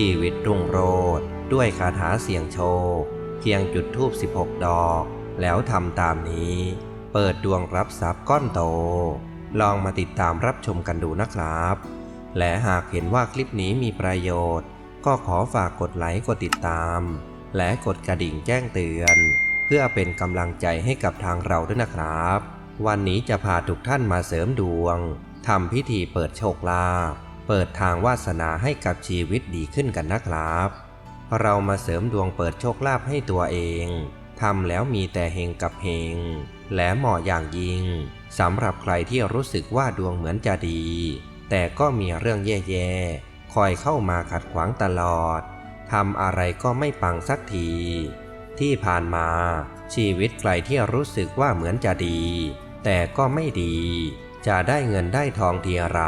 ชีวิตรุ่งโรจน์ด้วยคาถาเสี่ยงโชคเพียงจุดธูป16 ดอก แล้วทำตามนี้ เปิดดวงรับทรัพย์ก้อนโต ลองมาติดตามรับชมกันดูนะครับ และหากเห็นว่าคลิปนี้มีประโยชน์ ก็ขอฝากกดไลค์กดติดตาม และกดกระดิ่งแจ้งเตือน เพื่อเป็นกำลังใจให้กับทางเราด้วยนะครับ วันนี้จะพาทุกท่านมาเสริมดวงทำพิธีเปิดโชคลาภ เปิดทางวาสนาให้กับชีวิตดีขึ้นกันนะครับ เรามาเสริมดวงเปิดโชคลาภให้ตัวเองทำแล้วมีแต่เฮงกับเฮง และเหมาะอย่างยิ่งสำหรับใครที่รู้สึกว่าดวงเหมือนจะดี แต่ก็มีเรื่องแย่ๆ คอยเข้ามาขัดขวางตลอดทำอะไรก็ไม่ปังสักที ที่ผ่านมาชีวิตใครที่รู้สึกว่าเหมือนจะดี แต่ก็ไม่ดี จะได้เงินได้ทองทีไร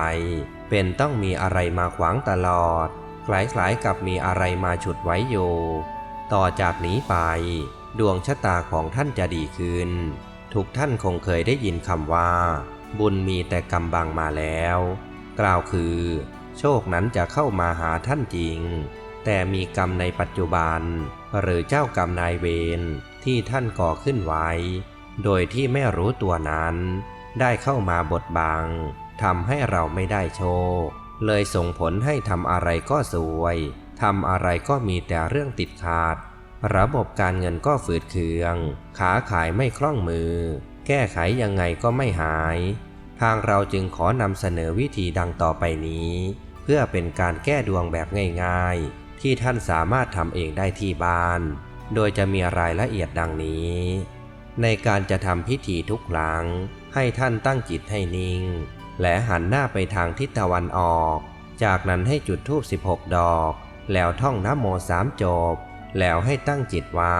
เป็นต้องมีอะไรมาขวางตลอด คล้ายๆกับมีอะไรมาฉุดไว้อยู่ ต่อจากนี้ไป ดวงชะตาของท่านจะดีขึ้น ทุกท่านคงเคยได้ยินคำว่า บุญมีแต่กำบังมาแล้ว กล่าวคือ โชคนั้นจะเข้ามาหาท่านจริง แต่มีกรรมในปัจจุบัน หรือเจ้ากรรมนายเวรที่ท่านก่อขึ้นไว้ โดยที่ไม่รู้ตัวนั้น ได้เข้ามาบดบังทำให้เราไม่ได้โชค เลยส่งผลให้ทำอะไรก็สวยทำอะไรก็มีแต่เรื่องติดขาด ระบบการเงินก็ฝืดเคือง ขาขายไม่คล่องมือ แก้ไขยังไงก็ไม่หาย ทางเราจึงขอนำเสนอวิธีดังต่อไปนี้ เพื่อเป็นการแก้ดวงแบบง่ายๆ ที่ท่านสามารถทำเองได้ที่บ้าน โดยจะมีรายละเอียดดังนี้ ในการจะทำพิธีทุกครั้ง ให้ท่านตั้งจิตให้นิ่ง และหันหน้าไปทางทิศตะวันออก จากนั้นให้จุดธูป 16 ดอก แล้วท่องนโมสามจบ แล้วให้ตั้งจิตว่า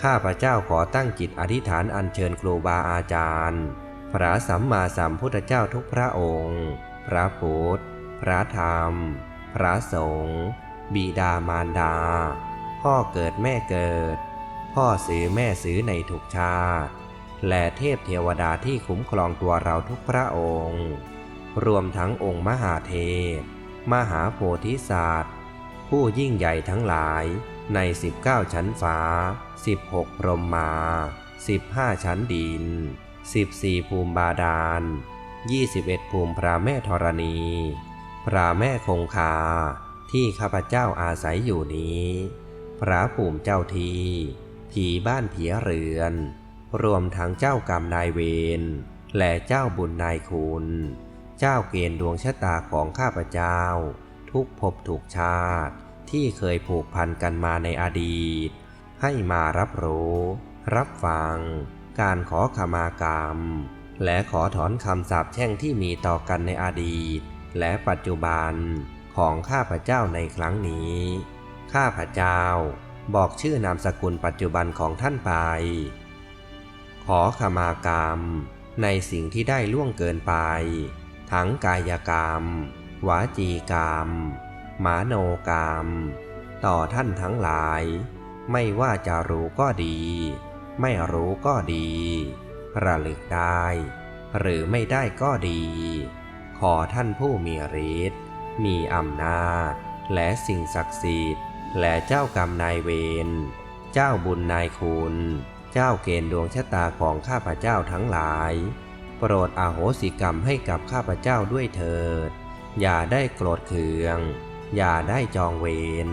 ข้าพระเจ้าขอตั้งจิตอธิษฐานอัญเชิญครูบาอาจารย์ พระสัมมาสัมพุทธเจ้าทุกพระองค์ พระพุทธ พระธรรม พระสงฆ์บิดามารดา พ่อเกิดแม่เกิด พ่อซื้อแม่ซื้อในทุกชาติ และเทพเทวดาที่คุ้มครองตัวเราทุกพระองค์ รวมทั้งองค์มหาเทพ มหาโพธิสัตว์ผู้ยิ่งใหญ่ทั้งหลายใน 19 ชั้นฟ้า 16 พรหมมา 15 ชั้นดิน 14 ภูมิบาดาล 21 ภูมิพระแม่ธรณี พระแม่คงคาที่ข้าพเจ้าอาศัยอยู่นี้ พระภูมิเจ้าที ผีบ้านผีเรือน รวมทั้งเจ้ากรรมนายเวรและเจ้าบุญนายคุณ เจ้าเกณฑ์ดวงชะตาของข้าพเจ้า ทุกภพทุกชาติที่เคยผูกพันกันมาในอดีต ให้มารับรู้ รับฟัง การขอขมากรรม และขอถอนคำสาปแช่งที่มีต่อกันในอดีต และปัจจุบันของข้าพเจ้าในครั้งนี้ ข้าพเจ้า บอกชื่อนามสกุลปัจจุบันของท่านไป ขอขมากรรม ในสิ่งที่ได้ล่วงเกินไป ทั้งกายกรรม วาจีกรรมมาโนกรรม ต่อท่านทั้งหลาย ไม่ว่าจะรู้ก็ดี ไม่รู้ก็ดี ระลึกได้ หรือไม่ได้ก็ดี ขอท่านผู้มีฤทธิ์มีอำนาจ และสิ่งศักดิ์สิทธิ์ และเจ้ากรรมนายเวร เจ้าบุญนายคุณ เจ้าเกณฑ์ดวงชะตาของข้าพเจ้าทั้งหลาย โปรดอาโหสิกรรมให้กับข้าพเจ้าด้วยเถิด อย่าได้โกรธเคือง อย่าได้จองเวร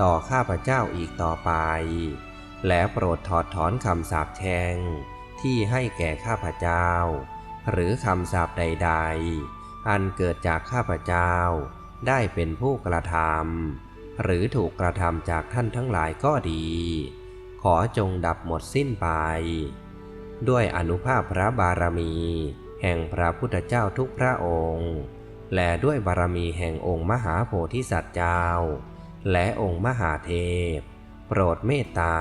ต่อข้าพเจ้าอีกต่อไป และโปรดถอดถอนคำสาปแช่งที่ให้แก่ข้าพเจ้า หรือคำสาปใด ๆ อันเกิดจากข้าพเจ้า ได้เป็นผู้กระทำหรือถูกกระทำจากท่านทั้งหลายก็ดี ขอจงดับหมดสิ้นไป ด้วยอนุภาพพระบารมี แห่งพระพุทธเจ้าทุกพระองค์ และด้วยบารมีแห่งองค์มหาโพธิสัตว์เจ้า และองค์มหาเทพ โปรดเมตตา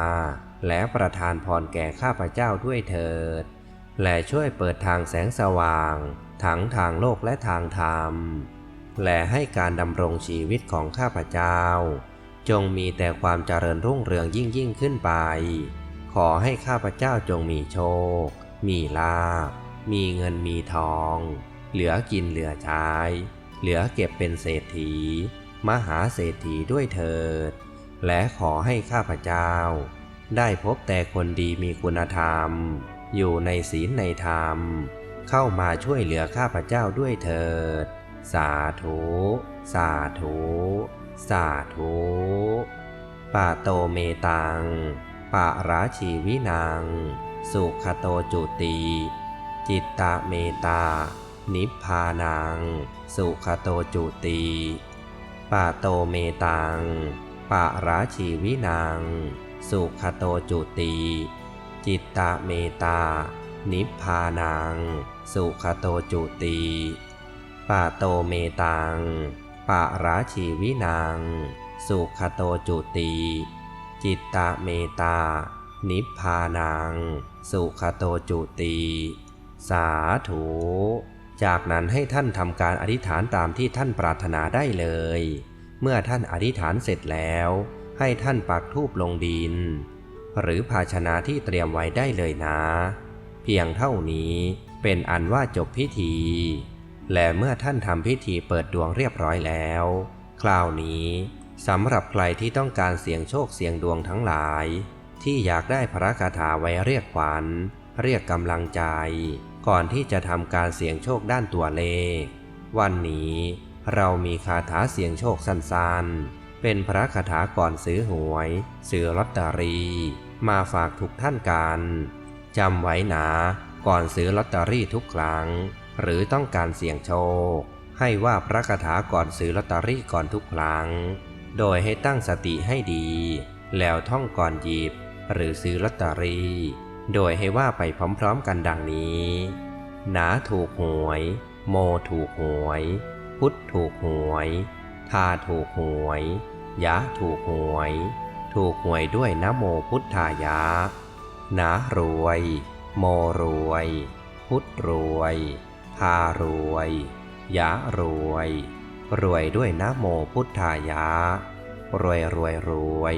และประทานพรแก่ข้าพเจ้าด้วยเถิด และช่วยเปิดทางแสงสว่าง ทั้งทางโลกและทางธรรม และให้การดำรงชีวิตของข้าพเจ้า จงมีแต่ความเจริญรุ่งเรืองยิ่งยิ่งขึ้นไป ขอให้ข้าพเจ้าจงมีโชค มีลาภมีเงินมีทอง เหลือกินเหลือใช้ เหลือเก็บเป็นเศรษฐี มหาเศรษฐีด้วยเถิด และขอให้ข้าพเจ้า ได้พบแต่คนดีมีคุณธรรม อยู่ในศีลในธรรม เข้ามาช่วยเหลือข้าพเจ้าด้วยเถิด สาธุ สาธุ สาธุปาโตเมตังปะราชีวินังสุขโตจุติ จิตตะเมตา นิพพานัง สุขโตจุติปาโตเมตังปะราชีวินังสุขโตจุติ จิตตะเมตา นิพพานัง สุขโตจุติปาโตเมตัง ปะราชีวินังสุขโตจุติ จิตตะเมตา นิพพานังสุขโตจุติ สาธุ จากนั้นให้ท่านทำการอธิษฐานตามที่ท่านปรารถนาได้เลย เมื่อท่านอธิษฐานเสร็จแล้ว ให้ท่านปักธูปลงดิน หรือภาชนะที่เตรียมไว้ได้เลยนะ เพียงเท่านี้เป็นอันว่าจบพิธี และเมื่อท่านทำพิธีเปิดดวงเรียบร้อยแล้ว คราวนี้สำหรับใครที่ต้องการเสี่ยงโชคเสี่ยงดวงทั้งหลาย ที่อยากได้พระคาถาไว้เรียกขวัญ เรียกกำลังใจ ก่อนที่จะทำการเสี่ยงโชคด้านตัวเลข วันนี้เรามีคาถาเสี่ยงโชคสั้นๆ เป็นพระคาถาก่อนซื้อหวย ซื้อลอตเตอรี่ มาฝากทุกท่านกันจำไว้นะก่อนซื้อลอตเตอรี่ทุกครั้ง หรือต้องการเสี่ยงโชค ให้ว่าพระคาถาก่อนซื้อลอตเตอรี่ก่อนทุกครั้ง โดยให้ตั้งสติให้ดี แล้วท่องก่อนหยิบ หรือซื้อลอตเตอรี่ โดยให้ว่าไปพร้อมๆกันดังนี้หนาถูกหวย โมถูกหวย พุทธถูกหวย ทาถูกหวย ยะถูกหวย ถูกหวยด้วยนะโมพุทธายะนารวย โมรวย พุทธรวย พารวย ยะรวย รวยด้วยนะโมพุทธายะ รวยรวยรวย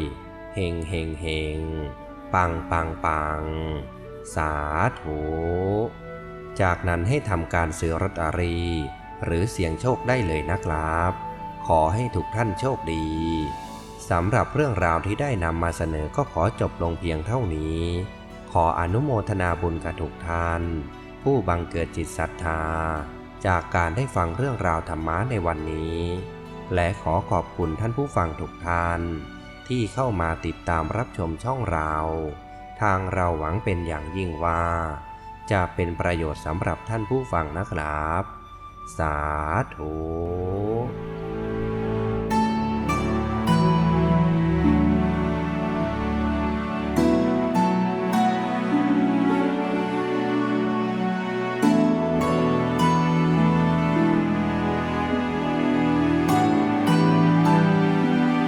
เฮงเฮงเฮงปังปังปัง สาธุ จากนั้นให้ทำการซื้อรถอารี หรือเสี่ยงโชคได้เลยนะครับ ขอให้ทุกท่านโชคดีสำหรับเรื่องราวที่ได้นำมาเสนอก็ขอจบลงเพียงเท่านี้ ขออนุโมทนาบุญกับทุกท่าน ผู้บังเกิดจิตศรัทธา จากการได้ฟังเรื่องราวธรรมะในวันนี้ และขอขอบคุณท่านผู้ฟังทุกท่าน ที่เข้ามาติดตามรับชมช่องเรา ทางเราหวังเป็นอย่างยิ่งว่า จะเป็นประโยชน์สำหรับท่านผู้ฟังนะครับ สาธุ